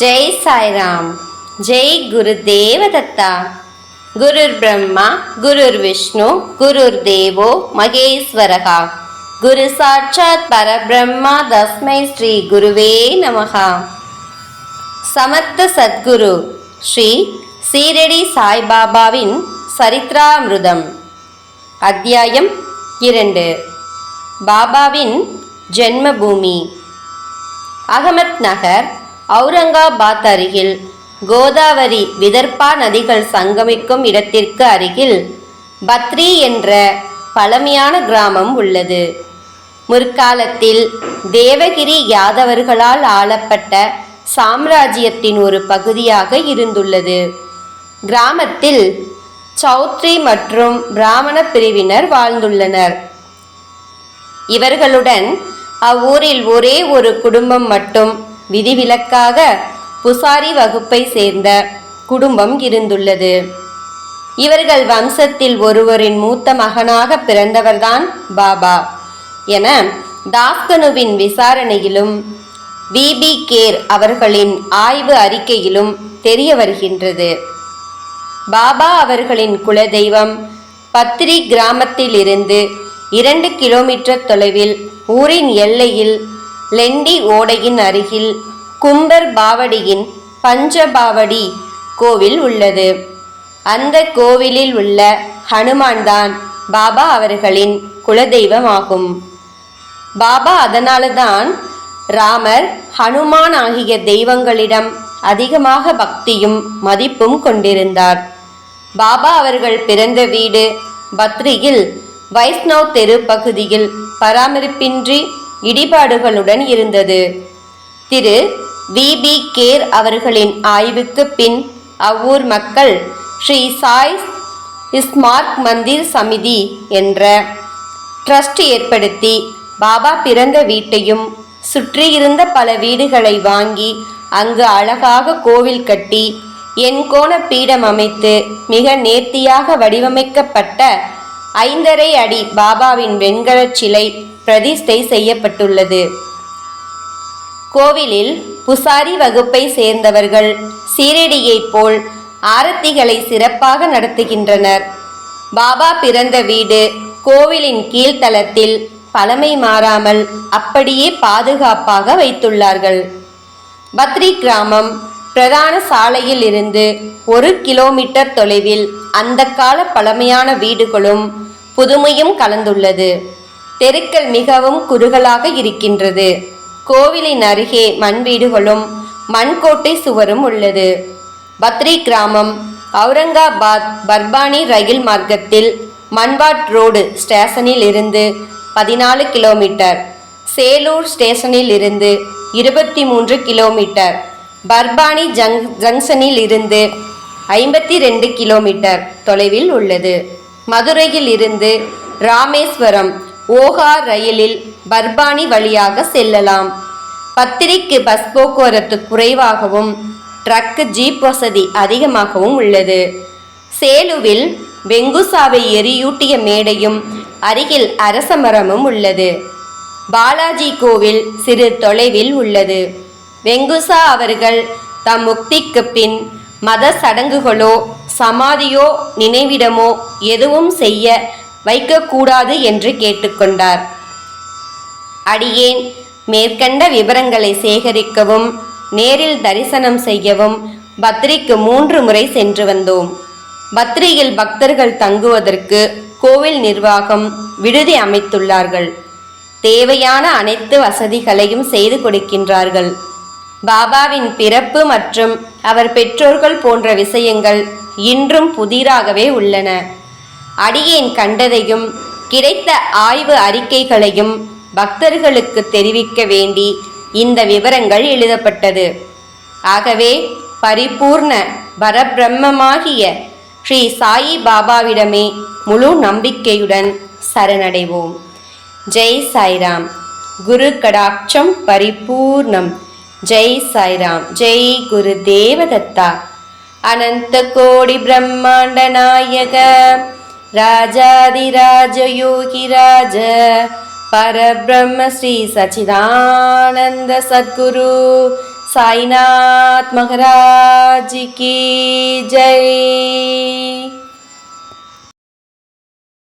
ஜெய் சாய்ராம். ஜெய் குரு தேவதத்தா. குருர் பிரம்மா குருர் விஷ்ணு குருர் தேவோ மகேஸ்வரகா. குரு சாட்சாத் பரபிரம்மா தஸ்மை ஸ்ரீ குருவே நமகா சமர்த்த சத்குரு ஸ்ரீ சீரடி சாய்பாபாவின் சரித்ராமிருதம். அத்தியாயம் இரண்டு. பாபாவின் ஜென்மபூமி. அகமத் நகர் அவுரங்காபாத் அருகில் கோதாவரி விதர்பா நதிகள் சங்கமிக்கும் இடத்திற்கு அருகில் பத்ரி என்ற பழமையான கிராமம் உள்ளது. முற்காலத்தில் தேவகிரி யாதவர்களால் ஆளப்பட்ட சாம்ராஜ்யத்தின் ஒரு பகுதியாக இருந்துள்ளது. கிராமத்தில் சௌத்ரி மற்றும் பிராமண பிரிவினர் வாழ்ந்துள்ளனர். இவர்களுடன் அவ்வூரில் ஒரே ஒரு குடும்பம் மட்டும் விதிவிலக்காக புசாரி வகுப்பை சேர்ந்த குடும்பம் இருந்துள்ளது. இவர்கள் வம்சத்தில் ஒருவரின் மூத்த மகனாக பிறந்தவர்தான் பாபா என தாஸ்கனுவின் விசாரணையிலும் விபி கேர் அவர்களின் ஆய்வு அறிக்கையிலும் தெரிய வருகின்றது. பாபா அவர்களின் குலதெய்வம் பத்ரி கிராமத்திலிருந்து இரண்டு கிலோமீட்டர் தொலைவில் ஊரின் எல்லையில் லெண்டி ஓடையின் அருகில் கும்பர் பாவடியின் பஞ்சபாவடி கோவில் உள்ளது. அந்த கோவிலில் உள்ள ஹனுமான் தான் பாபா அவர்களின் குலதெய்வமாகும். பாபா அதனால தான் ராமர் ஹனுமான் ஆகிய தெய்வங்களிடம் அதிகமாக பக்தியும் மதிப்பும் கொண்டிருந்தார். பாபா அவர்கள் பிறந்த வீடு பத்ரியில் வைஷ்ணவ் தெரு பகுதியில் பராமரிப்பின்றி இடிபாடுகளுடன் இருந்தது. திரு. வி. பி. கேர் அவர்களின் ஆய்வுக்கு பின் அவ்வூர் மக்கள் ஸ்ரீ சாய் ஸ்மார்க் மந்திர் சமிதி என்ற ட்ரஸ்ட் ஏற்படுத்தி பாபா பிறந்த வீட்டையும் சுற்றியிருந்த பல வீடுகளை வாங்கி அங்கு அழகாக கோவில் கட்டி எண்கோண பீடம் அமைத்து மிக நேர்த்தியாக வடிவமைக்கப்பட்ட ஐந்தரை அடி பாபாவின் வெண்கலச் சிலை பிரதிஷ்டை செய்யப்பட்டுள்ளது. கோவிலில் புசாரி வகுப்பை சேர்ந்தவர்கள் சீரடியைப் போல் ஆரத்திகளை சிறப்பாக நடத்துகின்றனர். பாபா பிறந்த வீடு கோவிலின் கீழ்த்தளத்தில் பழமை மாறாமல் அப்படியே பாதுகாப்பாக வைத்துள்ளார்கள். பத்ரி கிராமம் பிரதான சாலையில் இருந்து ஒரு கிலோமீட்டர் தொலைவில் அந்த கால பழமையான வீடுகளும் புதுமையும் கலந்துள்ளது. தெருக்கள் மிகவும் குறுகலாக இருக்கின்றது. கோவிலின் அருகே மண் வீடுகளும் மண்கோட்டை சுவரும் உள்ளது. பத்ரி கிராமம் அவுரங்காபாத் பர்பானி ரயில் மார்க்கத்தில் மன்வாட் ரோடு ஸ்டேஷனில் இருந்து பதினாலு கிலோமீட்டர் சேலூர் ஸ்டேஷனில் இருந்து இருபத்தி மூன்று கிலோமீட்டர் பர்பானி ஜங் ஜங்ஷனில் இருந்து ஐம்பத்தி ரெண்டு கிலோமீட்டர் தொலைவில் உள்ளது. மதுரையில் இருந்து ராமேஸ்வரம் ஓகா ரயிலில் பர்பானி வழியாக செல்லலாம். பத்திரிக்கு பஸ் போக்குவரத்து குறைவாகவும் ட்ரக்கு ஜீப் வசதி அதிகமாகவும் உள்ளது. சேலுவில் வெங்குசாவை எரியூட்டிய மேடையும் அருகில் அரச மரமும் உள்ளது. பாலாஜி கோவில் சிறு தொலைவில் உள்ளது. வெங்குசா அவர்கள் தம் முக்திக்கு பின் மத சடங்குகளோ சமாதியோ நினைவிடமோ எதுவும் செய்ய வைக்கக்கூடாது என்று கேட்டுக்கொண்டார். அடியேன் மேற்கண்ட விவரங்களை சேகரிக்கவும் நேரில் தரிசனம் செய்யவும் பத்ரிக்கு மூன்று முறை சென்று வந்தோம். பத்ரியில் பக்தர்கள் தங்குவதற்கு கோவில் நிர்வாகம் விடுதி அமைத்துள்ளார்கள். தேவையான அனைத்து வசதிகளையும் செய்து கொடுக்கின்றார்கள். பாபாவின் பிறப்பு மற்றும் அவர் பெற்றோர்கள் போன்ற விஷயங்கள் இன்றும் புதிராகவே உள்ளன. அடியேன் கண்டதையும் கிடைத்த ஆய்வு அறிக்கைகளையும் பக்தர்களுக்கு தெரிவிக்க வேண்டி இந்த விவரங்கள் எழுதப்பட்டது. ஆகவே பரிபூர்ண பரபிரம்மமாகிய ஸ்ரீ சாயி பாபாவிடமே முழு நம்பிக்கையுடன் சரணடைவோம். ஜெய் சாய்ராம். குரு கடாட்சம் பரிபூர்ணம். ஜெய் சாய்ராம். ஜெய் குரு தேவதத்தா. அனந்த கோடி பிரம்மாண்ட நாயக. राजाधिराजयोगिराज परब्रह्म श्री सचिदानन्द सद्गुरु साईनाथ महाराज की जय।